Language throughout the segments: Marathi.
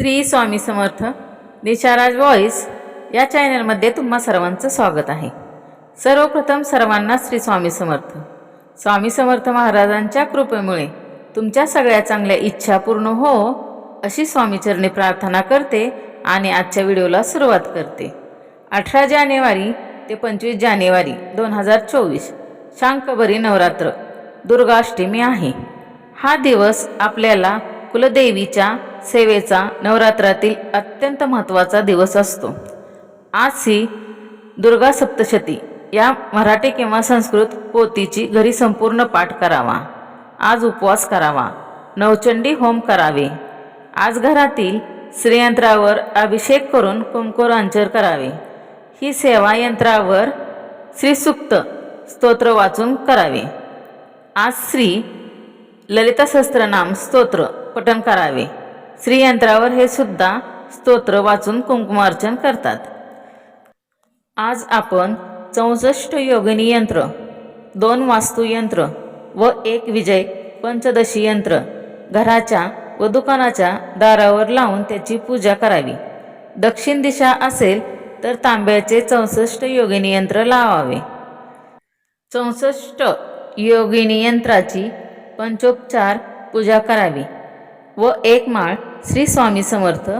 श्री स्वामी समर्थ निशाराज व्हॉइस या चॅनलमध्ये तुम्हा सर्वांचं स्वागत आहे. सर्वप्रथम सर्वांना श्री स्वामी समर्थ. स्वामी समर्थ महाराजांच्या कृपेमुळे तुमच्या सगळ्या चांगल्या इच्छा पूर्ण हो अशी स्वामीचरणी प्रार्थना करते आणि आजच्या व्हिडिओला सुरुवात करते. अठरा जानेवारी ते पंचवीस जानेवारी दोन हजार चोवीस शांकबरी नवरात्र दुर्गाष्टमी आहे. हा दिवस आपल्याला कुलदेवीच्या सेवेचा नवरात्रातील अत्यंत महत्त्वाचा दिवस असतो. आज ही दुर्गा सप्तशती या मराठी किंवा संस्कृत पोतीची घरी संपूर्ण पाठ करावा. आज उपवास करावा. नवचंडी होम करावे. आज घरातील श्रीयंत्रावर अभिषेक करून कुंकुरांचर करावे. ही सेवा यंत्रावर श्रीसुक्त स्तोत्र वाचून करावे. आज श्री ललिता सहस्त्रनाम स्तोत्र पठण करावे. श्रीयंत्रावर हे सुद्धा स्तोत्र वाचून कुंकुमार्चन करतात. आज आपण चौसष्ट योगिनी यंत्र दोन वास्तुयंत्र व एक विजय पंचदशी यंत्र घराच्या व दुकानाच्या दारावर लावून त्याची पूजा करावी. दक्षिण दिशा असेल तर तांब्याचे चौसष्ट योगिनी यंत्र लावावे. चौसष्ट योगिनी यंत्राची पंचोपचार पूजा करावी. व एक माळ श्री स्वामी समर्थ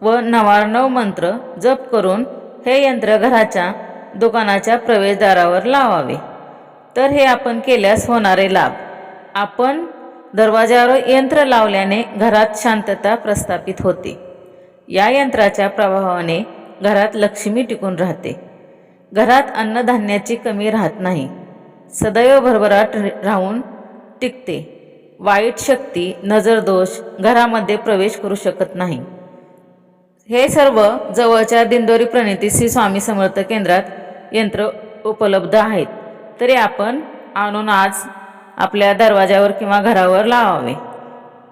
व नवार्णव मंत्र जप करून हे यंत्र घराच्या दुकानाच्या प्रवेशद्वारावर लावावे. तर हे आपण केल्यास होणारे लाभ. आपण दरवाजावर यंत्र लावल्याने घरात शांतता प्रस्थापित होते. या यंत्राच्या प्रभावाने घरात लक्ष्मी टिकून राहते. घरात अन्नधान्याची कमी राहत नाही. सदैव भरभराट राहून टिकते. वाईट शक्ती नजरदोष घरामध्ये प्रवेश करू शकत नाही. हे सर्व जवळच्या दिंडोरी प्रणिती श्री स्वामी समर्थ केंद्रात यंत्र उपलब्ध आहेत. तरी आपण आणून आज आपल्या दरवाजावर किंवा घरावर लावावे.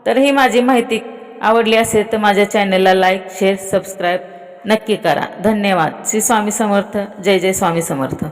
तर ही माझी माहिती आवडली असेल तर माझ्या चॅनलला लाईक शेअर सबस्क्राईब नक्की करा. धन्यवाद. श्री स्वामी समर्थ. जय जय स्वामी समर्थ.